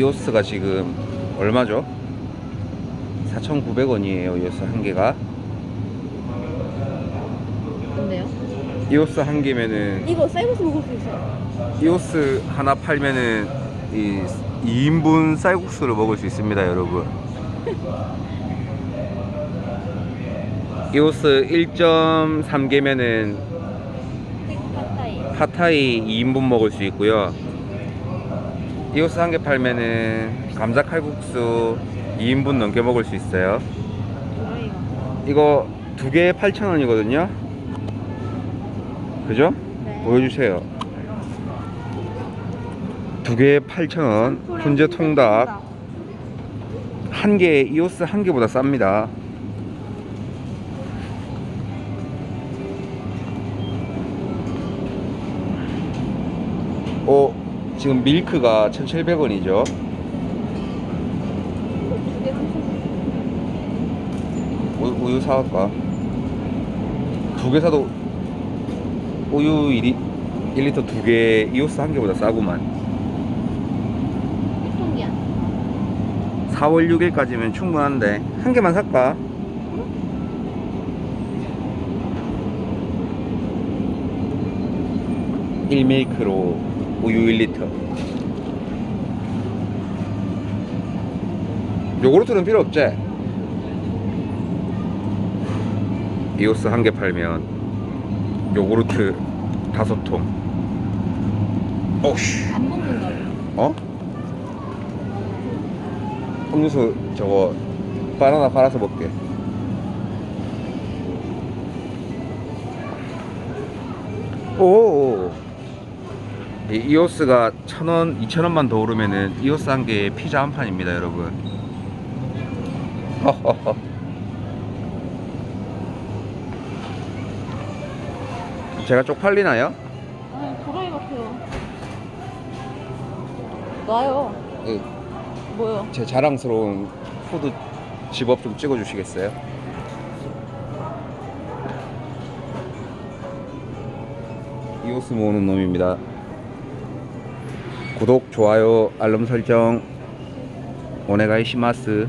이오스가 지금 얼마죠? 4,900원이에요. 이오스 한 개가. 근데요? 이오스 한 개면은 이거 쌀국수 먹을 수 있어요. 이오스 하나 팔면은 이 2인분 쌀국수를 먹을 수 있습니다, 여러분. 이오스 1.3개면은 핫타이. 파타이 2인분 먹을 수 있고요. 이오스 한 개 팔면은 감자 칼국수 2인분 넘게 먹을 수 있어요. 이거? 두 개에 8,000원이거든요. 그죠? 네. 보여주세요. 두 개에 8,000원. 훈제 통닭. 한 개에 이오스 한 개보다 쌉니다. 어, 지금 밀크가 1,700원이죠. 두개 우유 사갈까? 두 개 사도 우유 1리, 1리터 두 개, 이오스 한 개보다 싸구만. 유통기한. 4월 6일까지면 충분한데 한 개만 살까? 일밀크로 우유 1리터 요구르트는 필요 없지? 이오스 한 개 팔면 요구르트 다섯 통 어우씨 안 먹는 거. 어? 음료수 저거 바나나 갈아서 먹게 오이 이오스가 천원, 이천원만 더 오르면은 이오스 한 개에 피자 한 판입니다 여러분 허허허 제가 쪽팔리나요? 아, 도라이 같아요. 놔요. 예, 뭐요? 제 자랑스러운 푸드 집업 좀 찍어주시겠어요? 이오스 모으는 놈입니다. 구독, 좋아요, 알람 설정, 오네가이 시마스.